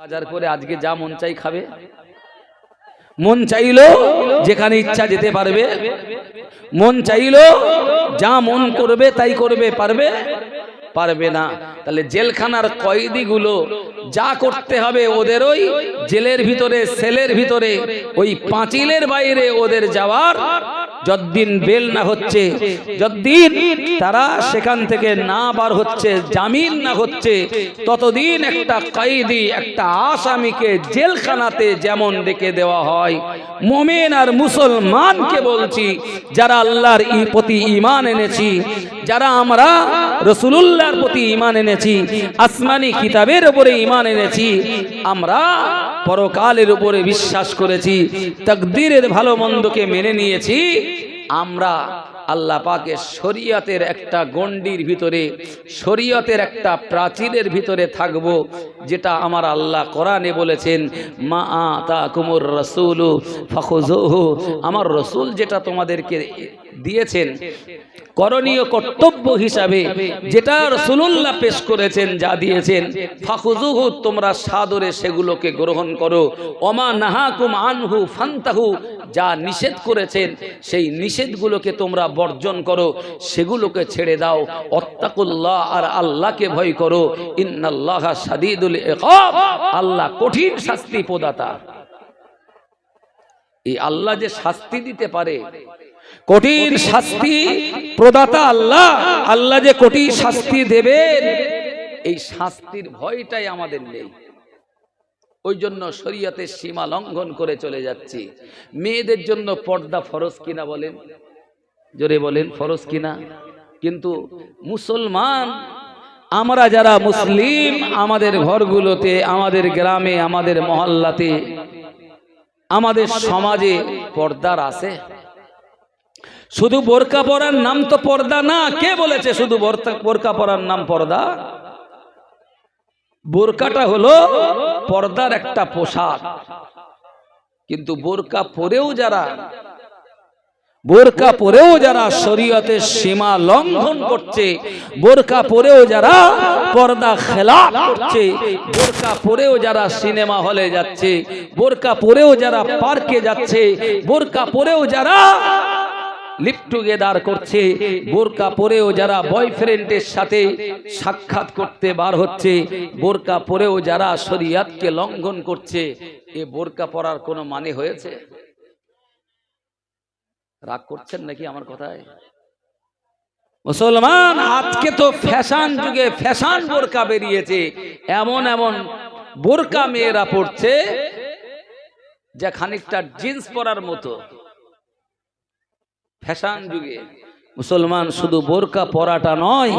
বাজার করে আজকে যা মন চাই খাবে। মন চাইলো যেখানে ইচ্ছা যেতে পারবে। মন চাইলো যা মন করবে তাই করবে, পারবে? পারবে না। তাহলে জেলখানার কয়েদিগুলো যা করতে হবে ওদের ওই জেলের ভিতরে, সেলের ভিতরে, ওই পাঁচিলের বাইরে ওদের যাওয়ার যতদিন বেল না হচ্ছে যদ্দিন তারা সেখান থেকে না বার হচ্ছে, জামিন না হচ্ছে, ততদিন একটা কয়েদি, একটা আসামিকে জেলখানাতে যেমন ডেকে দেওয়া হয়। মোমেন আর মুসলমানকে বলছি, যারা আল্লাহর প্রতি ইমান এনেছি, যারা আমরা রসুলুল্লাহর প্রতি ইমান এনেছি, আসমানি কিতাবের উপরে ইমান এনেছি, আমরা পরকালের উপরে বিশ্বাস করেছি, তকদিরের ভালো মন্দকে মেনে নিয়েছি, আমরা আল্লাহ পাকে শরীয়তের একটা গণ্ডির ভিতরে, শরীয়তের একটা প্রাচীরের ভিতরে থাকব, যেটা আমার আল্লাহ কোরআনে বলেছেন, মা আতা কুমুর রসুল আমার রসুল যেটা তোমাদেরকে দিয়েছেন। করণীয় কর্তব্য হিসাবে যেটা রসুল্লাহ পেশ করেছেন, যা দিয়েছেন ফাখুজুহু তোমরা সাদরে সেগুলোকে গ্রহণ করো। অমা নাহাকুম আনহু ফান্তাহু, যা নিষেধ করেছেন, সেই নিষেধগুলোকে তোমরা বর্জন করো, সেগুলোকে ছেড়ে দাও। অত্তাকুল্লাহ, আর আল্লাহকে ভয় করো। ইন্নাল্লাহ সাদিদুল আল্লাহ কঠিন শাস্তি প্রদাতা। এই আল্লাহ যে শাস্তি দিতে পারে কঠিন শাস্তি প্রদাতা আল্লাহ। আল্লাহ যে কঠিন শাস্তি দেবেন এই শাস্তির ভয়টাই আমাদের নেই। ওই জন্য শরীয়তের সীমা লঙ্ঘন করে চলে যাচ্ছি। মেয়েদের জন্য পর্দা ফরজ কিনা বলেন? জোরে বলেন ফরজ কিনা? কিন্তু মুসলমান আমরা যারা মুসলিম আমাদের ঘরগুলোতে আমাদের গ্রামে আমাদের মহল্লাতে আমাদের সমাজে পর্দার আছে? শুধু বোরকা পরার নাম তো পর্দা না, কে বলেছে শুধু বোরকা- পরার নাম পর্দা? বোরকাটা হলো পর্দার একটা পোশাক। কিন্তু বোরকা পরেও যারা বোরকা পরেও যারা শরীয়তের সীমা লঙ্ঘন করছে, বোরকা পরেও যারা পর্দা খেলা করছে, বোরকা পরেও যারা সিনেমা হলে যাচ্ছে, বোরকা পরেও যারা পার্কে যাচ্ছে, বোরকা পরেও যারা লিপ টুগেদার করছে। বোরকা পরেও যারা বয়ফ্রেন্ডের সাথে সাক্ষাৎ করতে বার হচ্ছে, বোরকা পরেও যারা শরিয়াতকে লঙ্ঘন করছে, এ বোরকা পরার কোনো মানে হয়েছে? রাগ করছেন নাকি আমার কথায়? মুসলমান, আজকে তো ফ্যাশন যুগে ফ্যাশন বোরকা বেরিয়েছে। এমন এমন বোরকা মেয়েরা পড়ছে যা খানিকটা জিন্স পরার মতো। ফ্যাশন যুগে। মুসলমান শুধু বোরকা পরাটা নয়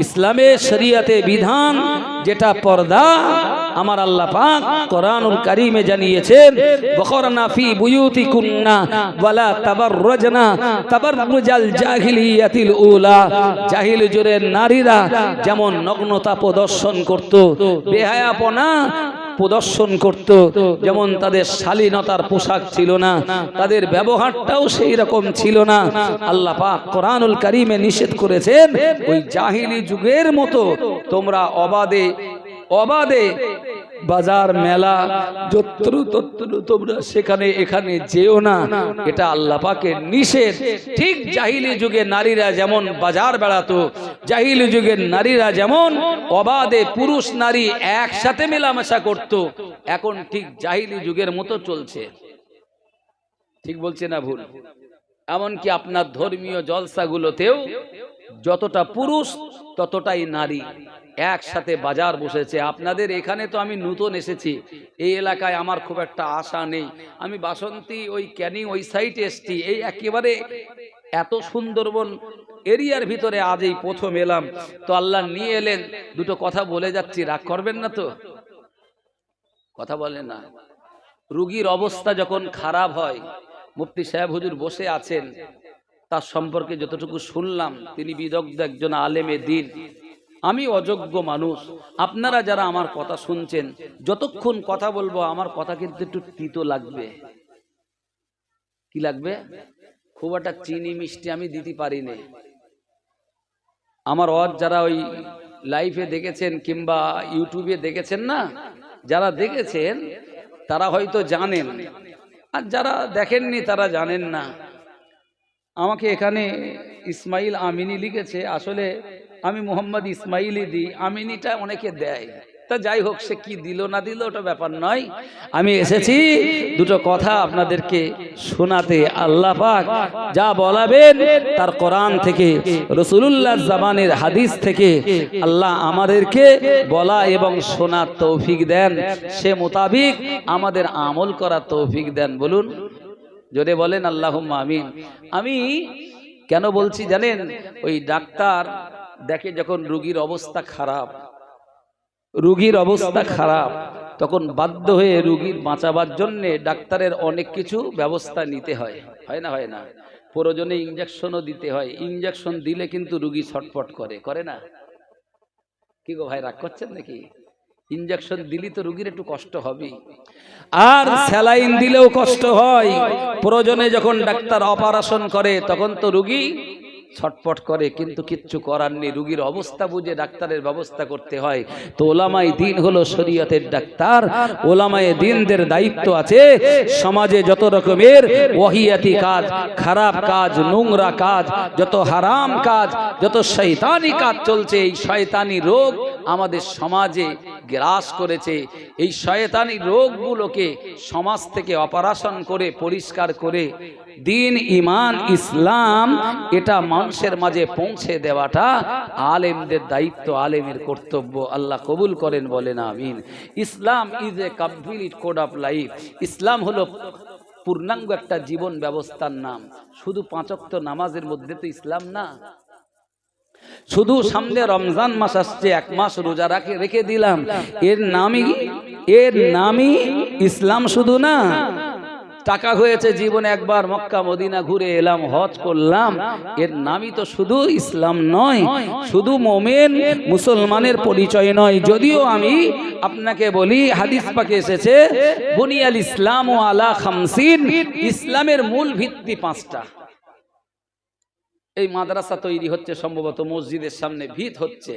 ইসলামের শরিয়াতে বিধান যেটা পর্দা আমার আল্লাহ পাক কোরআনুল কারীমে জানিয়েছেন বখরনা ফি বুয়ুতিকুন্না ওয়ালা তাবাররাজনা তাবাররুজাল জাহিলিয়াতিল উলা। জাহিল যুগের নারীরা যেমন নগ্নতা প্রদর্শন করত বেহায়াপনা প্রদর্শন করত। যেমন তাদের শালীনতার পোশাক ছিল না, তাদের ব্যবহারটাও সেই রকম ছিল না। আল্লাহ পাক কোরআনুল কারীমে নিষেধ করেছেন, ওই জাহিলি যুগের মতো তোমরা অবাদে অবাদে বাজার, মেলা যত্র তত্র তোমরা সেখানে, এখানে যেও না, এটা আল্লাহ পাকের নিষেধ। ঠিক জাহিলি যুগে নারীরা যেমন বাজার বেড়াতো, জাহিলি যুগের নারীরা যেমন অবাধে পুরুষ, নারী একসাথে মেলামেশা করত, এখন ঠিক জাহিলি যুগের মতো চলছে। ঠিক বলছে না ভুল? এমনকি আপনার ধর্মীয় জলসাগুলোতেও যতটা পুরুষ, ততটাই নারী। একসাথে বাজার বসেছে। আপনাদের এখানে তো আমি নতুন এসেছি। এই এলাকায় আমার খুব একটা আশা নেই। আমি বাসন্তী ওই ক্যানিং ওই সাইডে এসছি। এই একেবারে এত সুন্দরবন এরিয়ার ভিতরে আজ এই প্রথম এলাম। তো আল্লাহ নিয়ে এলেন। দুটো কথা বলে যাচ্ছি। রাগ করবেন না তো? কথা বলেন না। রুগীর অবস্থা যখন খারাপ হয়, মুফতি সাহেব হুজুর বসে আছেন। তার সম্পর্কে যতটুকু শুনলাম, তিনি বিদগ্ধ একজন আলেমে দিন। আমি অযোগ্য মানুষ। আপনারা যারা আমার কথা শুনছেন, যতক্ষণ কথা বলব, আমার কথা কিন্তু একটু তিতো লাগবে। কি লাগবে? খুব একটা চিনি মিষ্টি আমি দিতে পারি না। আমার অজ যারা ওই লাইভে দেখেছেন কিংবা ইউটিউবে দেখেছেন না, যারা দেখেছেন, তারা হয়তো জানেন। আর যারা দেখেননি, তারা জানেন না। আমাকে এখানে ইসমাইল আমিনি লিখেছে, আসলে আমি মোহাম্মদ ইসমাইলই দিই, আমিনিটা অনেকে দেয়। তা যাই হোক, সে কি দিল না দিল ওটা ব্যাপার নয়। আমি এসেছি, দুটো কথা আপনাদেরকে শোনাতে। আল্লাহ পাক যা বলাবেন তার কোরআন থেকে রসুলুল্লাহ জামানের হাদিস থেকে আল্লাহ আমাদেরকে বলা এবং শোনার তৌফিক দেন। সে মোতাবিক আমাদের আমল করার তৌফিক দেন, বলুন। জোরে বলেন আল্লাহ আমিন। আমি কেন বলছি জানেন, ওই ডাক্তার দেখে যখন রুগীর অবস্থা খারাপ, রুগীর অবস্থা খারাপ, তখন বাধ্য হয়ে রুগীর বাঁচাবার জন্য ডাক্তারের অনেক কিছু ব্যবস্থা নিতে হয়। হয় না হয় না? প্রয়োজনে ইঞ্জেকশনও দিতে হয়। ইঞ্জেকশন দিলে কিন্তু রুগী ছটফট করে। করে না? কি গো ভাই, রাগ করছেন নাকি? ইঞ্জেকশন দিলি তো রুগীর একটু কষ্ট হবেই। আর স্যালাইন দিলেও কষ্ট হয়। প্রয়োজনে যখন ডাক্তার অপারেশন করে, তখন তো রুগী ছটপট করে, কিন্তু কিচ্ছু করার নেই। রুগীর অবস্থা বুঝে ডাক্তারের ব্যবস্থা করতে হয়। তো ওলামাই দিন হলো শরীয়তের ডাক্তার। ওলামায় দিনদের দায়িত্ব আছে সমাজে যত রকমের ওহিয়াতি কাজ, খারাপ কাজ, নোংরা কাজ, যত হারাম কাজ, যত শৈতানি কাজ চলছে, এই শয়তানি রোগ আমাদের সমাজে গ্রাস করেছে। এই শয়তানি রোগগুলোকে সমাজ থেকে অপারেশন করে, পরিষ্কার করে। দিন ইমান ইসলাম, এটা মানুষের মাঝে পৌঁছে দেওয়াটা আলেমদের দায়িত্ব, আলেমের কর্তব্য। আল্লাহ কবুল করেন, বলেন আমিন। Islam is a complete code of life ইসলাম হলো পূর্ণাঙ্গ একটা জীবন ব্যবস্থার নাম। শুধু পাঁচক্ত নামাজের মধ্যে তো ইসলাম না। শুধু সামনে রমজান মাস আসছে, এক মাস রোজা রাখে রেখে দিলাম। এর নামই এর নামই ইসলাম শুধু না। টাকা হয়েছে জীবনে একবার মক্কা, মদিনা ঘুরে এলাম, হজ করলাম। এর নামই তো শুধু ইসলাম নয়, শুধু মোমেন, মুসলমানের পরিচয় নয়। যদিও আমি আপনাকে বলি, হাদিস পাকে এসেছে, বুনিয়াল ইসলাম ও আলা খামসিন ইসলামের মূল ভিত্তি পাঁচটা। এই মাদ্রাসা তৈরি হচ্ছে সম্ভবত মসজিদের সামনে, ভিত হচ্ছে।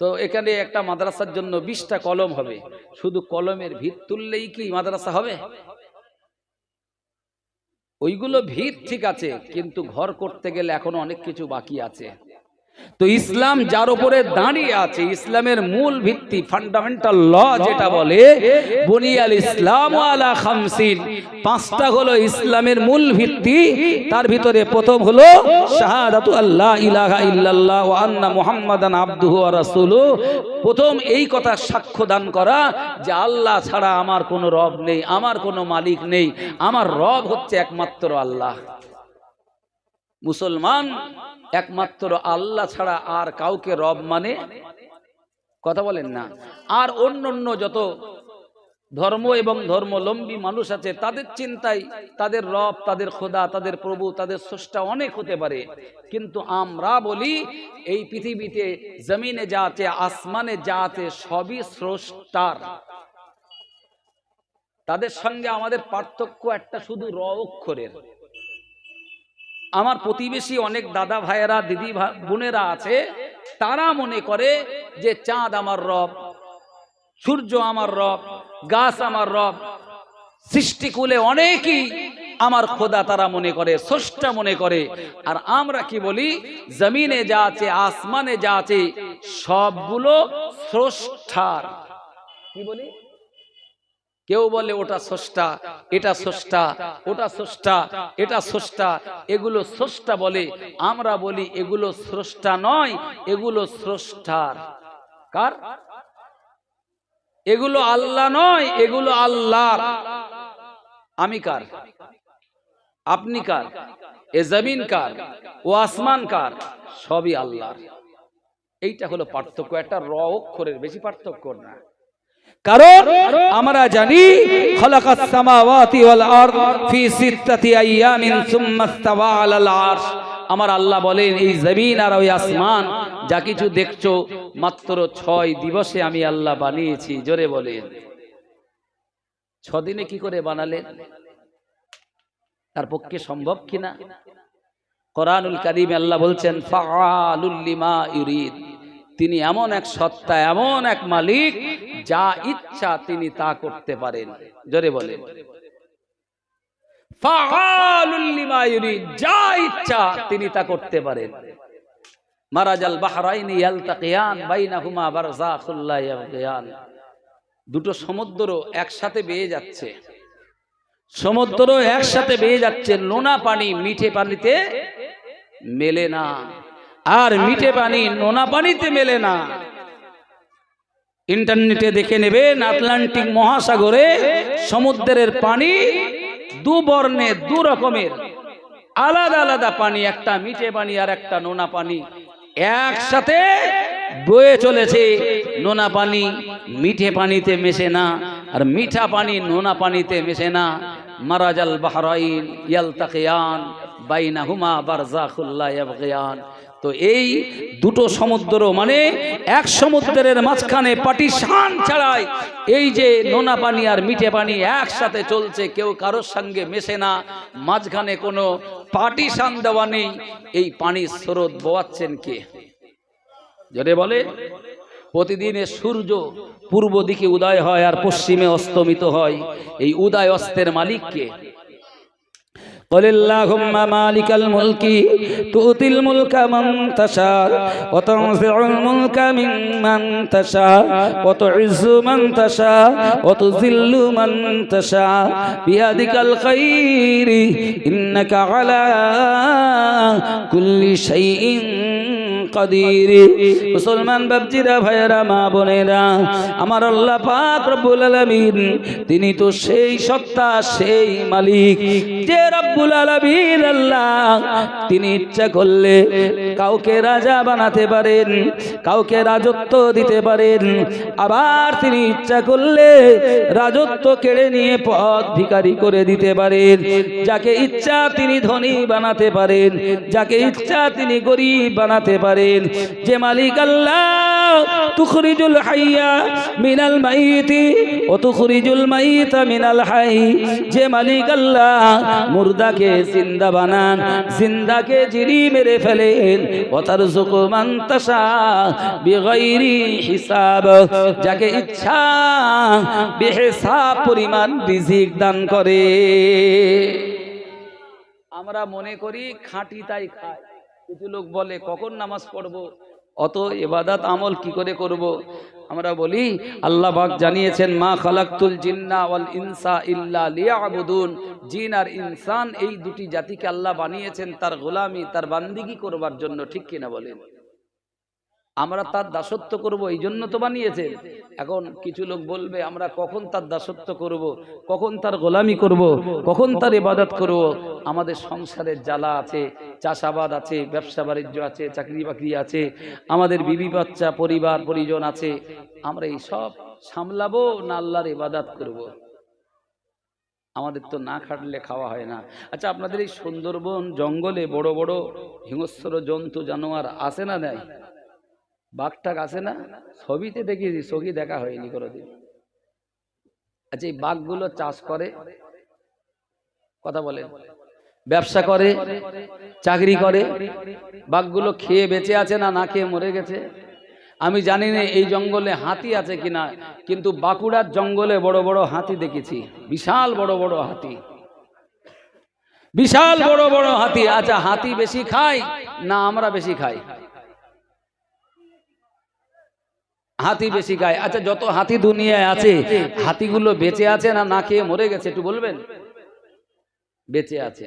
তো এখানে একটা মাদ্রাসার জন্য বিশটা কলম হবে। শুধু কলমের ভিত তুললেই কি মাদ্রাসা হবে? ওইগুলো ভিত ঠিক আছে, কিন্তু ঘর করতে গেলে এখনও অনেক কিছু বাকি আছে। তো ইসলাম যার উপরে দাঁড়িয়ে আছে, ইসলামের মূল ভিত্তি ফান্ডামেন্টাল ল যেটা বলে বুনিয়াল ইসলাম আলা খামসিন। পাঁচটা হলো ইসলামের মূল ভিত্তি, তার ভিতরে প্রথম হলো শাহাদাতু আল্লাহ ইলাহা ইল্লাল্লাহ ওয়া আন্না মুহাম্মাদান আবদুহু ওয়া রাসূলুহু। প্রথম এই কথা সাক্ষ্য দান করা যে আল্লাহ ছাড়া আমার কোনো রব নেই, আমার কোনো মালিক নেই, আমার রব হচ্ছে একমাত্র আল্লাহ। মুসলমান একমাত্র আল্লাহ ছাড়া আর কাউকে রব মানে কথা বলেন না। আর অন্য অন্য যত ধর্ম এবং ধর্মলম্বী মানুষ আছে, তাদের চিন্তায় তাদের রব, তাদের খোদা, তাদের প্রভু, তাদের স্রষ্টা অনেক হতে পারে। কিন্তু আমরা বলি, এই পৃথিবীতে জমিনে যা আছে, আসমানে যা আছে, সবই স্রষ্টার। তাদের সঙ্গে আমাদের পার্থক্য একটা শুধু র অক্ষরের আমার প্রতিবেশী অনেক দাদা ভাইয়েরা, দিদি বোনেরা আছে, তারা মনে করে যে চাঁদ আমার রব, সূর্য আমার রব, গাছ আমার রব, সৃষ্টিকুলে অনেকই আমার খোদা তারা মনে করে, স্রষ্টা মনে করে। আর আমরা কি বলি? জমিনে যা আছে, আসমানে যা আছে, সবগুলো স্রষ্টার। কি বলি? কেউ বলে, ওটা স্রষ্টা, এটা স্রষ্টা, ওটা স্রষ্টা, এটা স্রষ্টা। এগুলো স্রষ্টা বলে, আমরা বলি, এগুলো স্রষ্টা নয়, এগুলো স্রষ্টার। কার? এগুলো আল্লাহ নয়, এগুলো আল্লাহ আমি কার? আপনি কার? এ জমিন কার? ও আসমান কার? সবই আল্লাহর। এইটা হলো পার্থক্য। একটা র অক্ষরের বেশি পার্থক্য না। কারণ আমরা জানি, খলাকাস সামাওয়াতি ওয়াল আরদ ফি সিত্তাতি আইয়ামিন সুম্মা ইস্তাওয়া আলাল আরশ। আমার আল্লাহ বলেন, এই জমিন আর ওই আসমান, যা কিছু দেখছ, মাত্র ছয় দিবসে আমি আল্লাহ বানিয়েছি। জোরে বলেন। ছদিনে কি করে বানালেন? তার পক্ষে সম্ভব কিনা? কোরআনুল কারিমে আল্লাহ বলছেন, ফাআলুল লিমা ইউরিদ। তিনি এমন এক সত্তা, এমন এক মালিক যা ইচ্ছা তিনি তা করতে পারেন। জোরে ইউরিদ, যা ইচ্ছা তিনি তা করতে পারেন। মারাজাল দুটো সমুদ্র একসাথে বেয়ে যাচ্ছে। সমুদ্র একসাথে বেয়ে যাচ্ছে নোনা পানি মিঠে পানিতে মেলে না। আর মিঠে পানি নোনা পানিতে মেলে না। ইন্টারনেটে দেখে নেবেন আটলান্টিক মহাসাগরে সমুদ্রের পানি দু বর্ণে দু রকমের। আলাদা আলাদা পানি, একটা মিঠে পানি আর একটা নোনা পানি। একসাথে বয়ে চলেছে। নোনা পানি মিঠে পানিতে মেশে না আর মিঠা পানি নোনা পানিতে মেশে না। মারাজাল বাহরাইন ইয়ালতাকিয়ান বাইনাহুমা বারজাখুল্লাহ ইয়াবগিয়ান তো এই দুটো সমুদ্র মানে এক সমুদ্রের মাঝখানে পাটিশান ছাড়াই এই যে নোনা পানি আর মিঠে পানি একসাথে চলছে, কেউ কারোর সঙ্গে মেশে না, মাঝখানে কোনো পাটিশান দেওয়া নেই। এই পানির স্রোত বোয়াচ্ছেন কে? জোরে বলে। প্রতিদিনে সূর্য পূর্ব দিকে উদয় হয় আর পশ্চিমে অস্তমিত হয়। এই উদয় অস্তের মালিককে কলিল্লাহুম্মা মালিকাল মুলকি তুতিল মুলকা মান তাশা ওয়া তানজিউল মুলকা মিম্মান তাশা ওয়া তুইজ্জু মান তাশা ওয়া তুযিল্লু মান তাশা বিয়াদিকাল কুল্লি শাইইন মুসলমান ভাইয়েরা, মা বোনেরা, আমার আল্লাহ পাক রব্বুল তিনি তো সেই সত্তা, সেই মালিক যে রব্বুল আলামিন আল্লাহ। তিনি ইচ্ছা করলে কাউকে রাজা বানাতে পারেন, কাউকে রাজত্ব দিতে পারেন। আবার তিনি ইচ্ছা করলে রাজত্ব কেড়ে নিয়ে পথ ভিখারি করে দিতে পারেন। যাকে ইচ্ছা তিনি ধনী বানাতে পারেন, যাকে ইচ্ছা তিনি গরিব বানাতে পারেন। যে মালিক আল্লাহ, তুখরিজুল হাইয়া মিনাল মাইতি ও তুখরিজুল মাইতা মিনাল হাই। যে মালিক আল্লাহ, মুর্দাকে জিন্দা বানান, জিন্দাকে জিরি মেরে ফেলেন। ও তার জুকুমান তাশা বিগাইরি হিসাব, যাকে ইচ্ছা বেহিসাব পরিমাণ রিজিক দান করে। আমরা মনে করি খাঁটি তাই খাই কিছু লোক বলে, কখন নামাজ পড়ব? অত এবাদাত আমল কি করে করব। আমরা বলি, আল্লাহ বাক জানিয়েছেন, মা খালাক্তুল জিন্না ওয়াল ইনসা ইল্লা লিয়াবুদুন। জিন আর ইনসান এই দুটি জাতিকে আল্লাহ বানিয়েছেন, তার গোলামি, তার বান্দিগি করবার জন্য, ঠিক কিনা বলেন? আমরা তার দাসত্ব করব, এই জন্য তো বানিয়েছেন এখন কিছু লোক বলবে, আমরা কখন তার দাসত্ব করব, কখন তার গোলামি করব, কখন তার ইবাদত করব। আমাদের সংসারের জ্বালা আছে, চাষাবাদ আছে, ব্যবসা বাণিজ্য আছে, চাকরি বাকরি আছে, আমাদের বিবি বাচ্চা, পরিবার, পরিজন আছে। আমরা এই সব সামলাবো না আল্লাহর ইবাদত করব। আমাদের তো না খাটলে খাওয়া হয় না। আচ্ছা আপনাদের এই সুন্দরবন জঙ্গলে বড় বড় হিংস্র জন্তু, জানোয়ার আছে না নেয় বাঘটাক আছে না? ছবিতে দেখিয়েছি, চোখে দেখা হয়নি কোনোদিন। আচ্ছা এই বাঘগুলো চাষ করে? কথা বলে ব্যবসা করে? চাকরি করে? বাঘগুলো খেয়ে বেঁচে আছে না না খেয়ে মরে গেছে? আমি জানি না এই জঙ্গলে হাতি আছে কিনা, কিন্তু বাঁকুড়ার জঙ্গলে বড় বড় হাতি দেখেছি। বিশাল বড় বড় হাতি। বিশাল বড় বড় হাতি। আচ্ছা হাতি বেশি খায় না আমরা বেশি খাই? হাতি বেশি খায় আচ্ছা যত হাতি দুনিয়ায় আছে, হাতিগুলো বেঁচে আছে না না খেয়ে মরে গেছে, একটু বলবেন? বেঁচে আছে।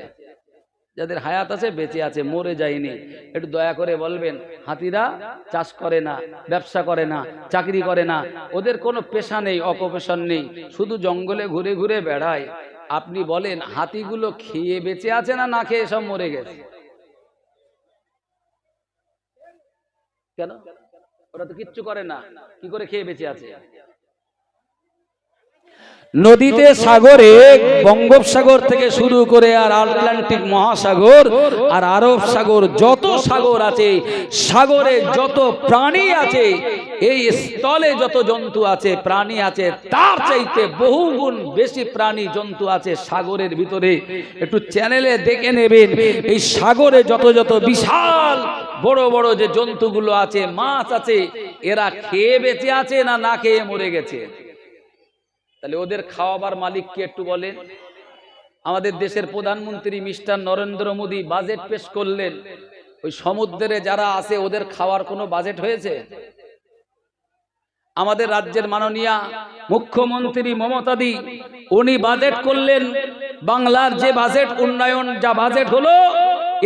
যাদের হায়াত আছে, বেঁচে আছে, মরে যায়নি। একটু দয়া করে বলবেন, হাতিরা চাষ করে না, ব্যবসা করে না, চাকরি করে না। ওদের কোনো পেশা নেই, অকুপেশন নেই। শুধু জঙ্গলে ঘুরে ঘুরে বেড়ায়। আপনি বলেন, হাতিগুলো খেয়ে বেঁচে আছে না না খেয়ে সব মরে গেছে? কেন? ওরা তো কিচ্ছু করে না। কি করে খেয়ে বেঁচে আছে? নদীতে সাগরে বঙ্গোপসাগর থেকে শুরু করে আর আটলান্টিক মহাসাগর আর আরব সাগর, যত সাগর আছে, সাগরে যত প্রাণী আছে, এই স্থলে যত জন্তু আছে, প্রাণী আছে, তার চাইতে বহুগুণ বেশি প্রাণী জন্তু আছে সাগরের ভিতরে। একটু চ্যানেলে দেখে নেবেন, এই সাগরে যত যত বিশাল বড় বড় যে জন্তুগুলো আছে, মাছ আছে, এরা খেয়ে বেঁচে আছে না না খেয়ে মরে গেছে? তাহলে ওদের খাওয়াবার মালিককে একটু বলেন। আমাদের দেশের প্রধানমন্ত্রী মিস্টার নরেন্দ্র মোদী বাজেট পেশ করলেন। ওই সমুদ্রে যারা আছে, ওদের খাওয়ার কোনো বাজেট হয়েছে? আমাদের রাজ্যের মাননীয়া মুখ্যমন্ত্রী মমতাদি উনি বাজেট করলেন, বাংলার যে বাজেট উন্নয়ন, যা বাজেট হলো,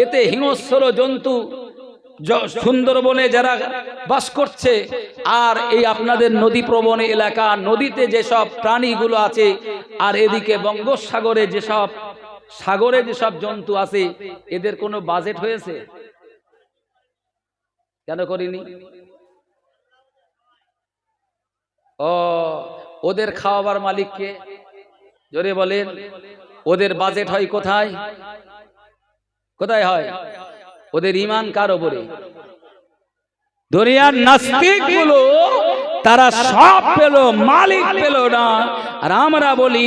এতে হিংস্র জন্তু সুন্দরবনে যারা বাস করছে, আর এই আপনাদের নদী প্রবণ এলাকা, নদীতে যেসব প্রাণীগুলো আছে, আর এদিকে বঙ্গোপসাগরে যেসব, সাগরে যেসব জন্তু আছে, এদের কোনো বাজেট হয়েছে? কেন করিনি? ও, ওদের খাওয়াবার মালিককে? জোরে বলেন, ওদের বাজেট হয় কোথায়? কোথায় হয়? ওদের ইমান কার ওপরে? দরিয়ার নাস্তিকগুলো তারা সব পেল মালিক পেল না। আর আমরা বলি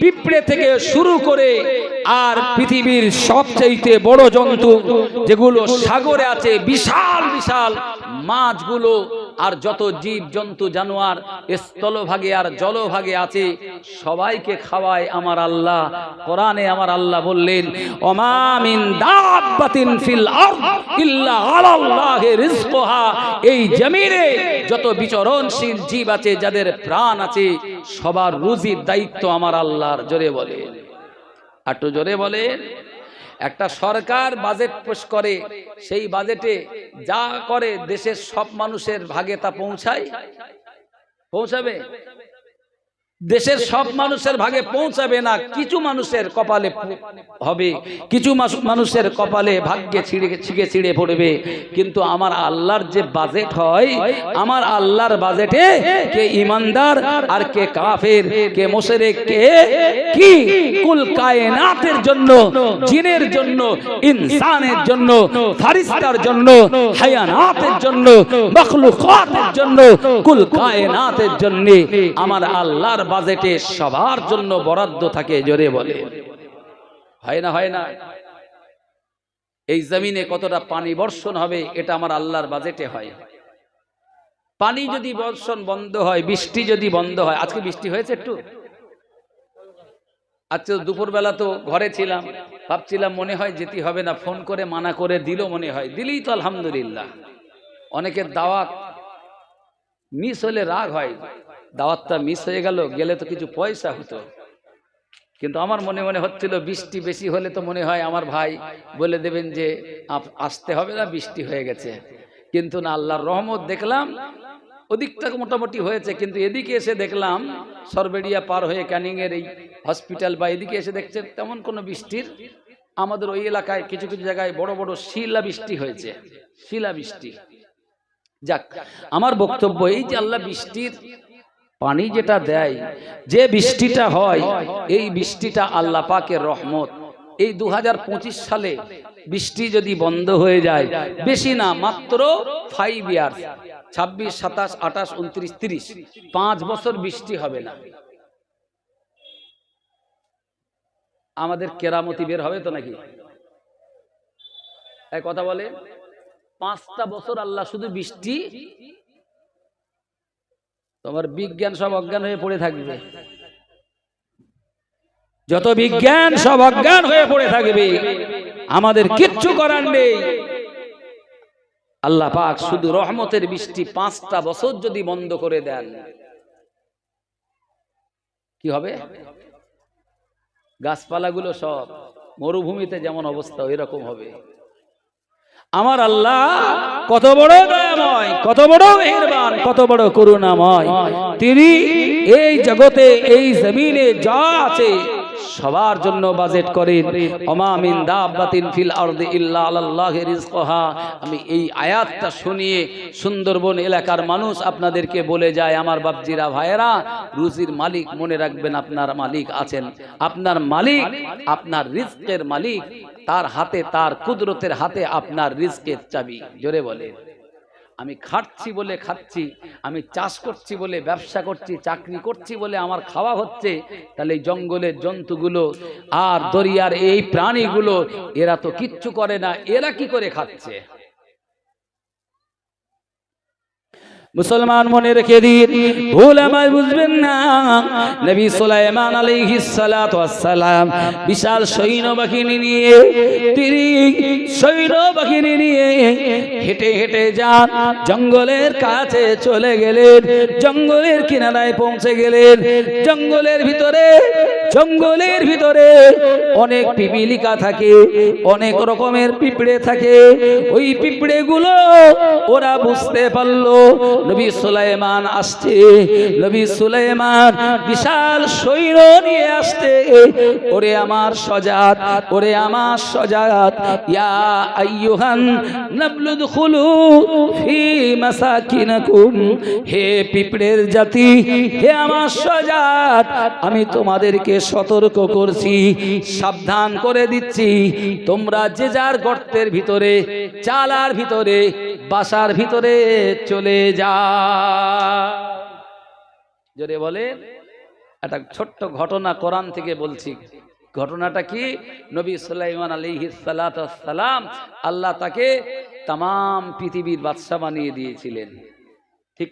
পিঁপড়ে থেকে শুরু করে আর পৃথিবীর সবচাইতে বড় জন্তু যেগুলো সাগরে আছে বিশাল বিশাল মাছগুলো আর যত জীব জন্তু জানোয়ার স্থলভাগে আর জলভাগে আছে সবাইকে খাওয়ায় আমার আল্লাহ। কোরআনে আমার আল্লাহ বললেন অমামিন দাব্বাতিন ফিল আরদ ইল্লা আলাল্লাহি রিজকুহা। এই জমিনে যত বিচরণশীল জীব আছে যাদের প্রাণ আছে সবার রুজির দায়িত্ব আমার আল্লাহর জোরে বলে একটু জোরে বলেন, একটা সরকার বাজেট পেশ করে, সেই বাজেটে যা করে দেশের সব মানুষের ভাগে তা পৌঁছায়। পৌঁছাবে? দেশের সব মানুষের ভাগে পৌঁছাবে না, কিছু মানুষের কপালে হবে, কিছু মানুষের কপালে ভাগ্যে ছিঁড়ে ছিঁড়ে ছিঁড়ে পড়বে। কিন্তু আমার আল্লাহর যে বাজেট হয়, আমার আল্লাহর বাজেটে কে ইমানদার আর কে কাফের, কে মোশেরেক, কে কি? কুল কায়নাতের জন্য, জিনের জন্য, ইনসানের জন্য, ফারিস্তার জন্য, হায়ানাতের জন্য, মখলুকাতের জন্য, কুল কায়নাতের জন্য আমার আল্লাহর বাজেটে সবার জন্য বরাদ্দ থাকে, জোরে বলে। হয় না হয় না? এই জমিনে কতটা পানি বর্ষণ হবে, এটা আমার আল্লাহর বাজেটে হয়। পানি যদি বর্ষণ বন্ধ হয়, বৃষ্টি যদি বন্ধ হয়, আজকে বৃষ্টি হয়েছে একটু? আজকে দুপুরবেলা তো ঘরে ছিলাম, ভাবছিলাম মনে হয় যেতে হবে না, ফোন করে মানা করে দিল মনে হয়, দিলেই তো আলহামদুলিল্লাহ। অনেকের দাওয়াত, মিস হলে রাগ হয়। দাওয়াতটা মিস হয়ে গেল, গেলে তো কিছু পয়সা হতো। কিন্তু আমার মনে মনে হচ্ছিল, বৃষ্টি বেশি হলে তো মনে হয় আমার ভাই বলে দেবেন যে আসতে হবে না, বৃষ্টি হয়ে গেছে। কিন্তু না, আল্লাহর রহমত দেখলাম, ওদিকটা মোটামুটি হয়েছে, কিন্তু এদিকে এসে দেখলাম, সরবেড়িয়া পার হয়ে ক্যানিংয়ের এই হসপিটাল বা এদিকে এসে দেখছে তেমন কোনো বৃষ্টির আমাদের ওই এলাকায় কিছু কিছু জায়গায় বড় বড় শিলা বৃষ্টি হয়েছে। শিলা বৃষ্টি। যাক, আমার বক্তব্য এই যে আল্লাহ বৃষ্টির পানি যেটা দেয়, যে বৃষ্টিটা হয়, এই বৃষ্টিটা আল্লাহ পাকের রহমত। এই দু হাজার পঁচিশ সালে বৃষ্টি যদি বন্ধ হয়ে যায়, বেশি না, মাত্র ফাইভ ইয়ার ছাব্বিশ, সাতাশ, আঠাশ, উনত্রিশ, তিরিশ, পাঁচ বছর বৃষ্টি হবে না। আমাদের কেরামতি বের হবে তো নাকি? কথা বলে, পাঁচটা বছর আল্লাহ শুধু বৃষ্টি তোমার বিজ্ঞান সব অজ্ঞান হয়ে পড়ে থাকবে। যত বিজ্ঞান সব অজ্ঞান হয়ে পড়ে থাকবে। আমাদের কিচ্ছু করার নেই। আল্লাহ পাক শুধু রহমতের বৃষ্টি পাঁচটা বছর যদি বন্ধ করে দেন। কি হবে? গাছপালাগুলো সব মরুভূমিতে যেমন অবস্থা ওই রকম হবে। আমার আল্লাহ কত বড় দয়াময়, কত বড় মেহেরবান, কত বড় করুণাময়। তিনি এই জগতে, এই জমিনে যা আছে সবার জন্য বাজেট করেন। অমামিন দাবাতিন ফিল আরদি ইল্লা আলাল্লাহি রিজকহা। আমি এই আয়াতটা শুনিয়ে সুন্দরবন এলাকার মানুষ আপনাদেরকে বলে যায়, আমার বাপজিরা, ভাইয়েরা, রুজির মালিক মনে রাখবেন, আপনার মালিক আছেন। আপনার মালিক, আপনার রিজকের মালিক তার হাতে, তার কুদরতের হাতে আপনার রিস্কের চাবি। জোরে বলে। আমি খাটছি বলে খাচ্ছি, আমি চাষ করছি বলে ব্যবসা করছি, চাকরি করছি বলে আমার খাওয়া হচ্ছে, তাহলে এই জঙ্গলের জন্তুগুলো আর দরিয়ার এই প্রাণীগুলো, এরা তো কিচ্ছু করে না, এরা কি করে খাচ্ছে? মুসলমান মনে রেখে দিন। ভুল আমায় বুঝবেন না। নবী সুলাইমান আলাইহিস সালাতু ওয়াসসালাম বিশাল সৈন্যবাহিনী নিয়ে, তিনি সৈন্যবাহিনী নিয়ে হেঁটে হেঁটে যান। জঙ্গলের কাছে চলে গেলেন, জঙ্গলের কিনারায় পৌঁছে গেলেন। জঙ্গলের ভিতরে জঙ্গলের ভিতরে অনেক পিপিলিকা থাকে, অনেক রকমের পিঁপড়ে থাকে। ওই পিঁপড়েগুলো ওরা বুঝতে পারল নবী সুলাইমান আসছে নবী সুলাইমান বিশাল সৈন্য নিয়ে আসছে ওরে আমার সজাত, ওরে আমার সজাত, ইয়া আইয়ুহান নাবলুদ খুলু ফি মাসাকিনাকুম, হে পিঁপড়ের জাতি, হে আমার সজাত, আমি তোমাদেরকে সতর্ক করছি, সাবধান করে দিচ্ছি, তোমরা যে যার গর্তের ভিতরে, চালার ভিতরে বাসার ভিতরে চলে যা। জোরে বলে একটা ছোট্ট ঘটনা কোরআন থেকে বলছি। ঘটনাটা কি? নবী সালাইমান আলী সালাম আল্লাহ তাকে তাম পৃথিবীর বাদশা বানিয়ে দিয়েছিলেন। ঠিক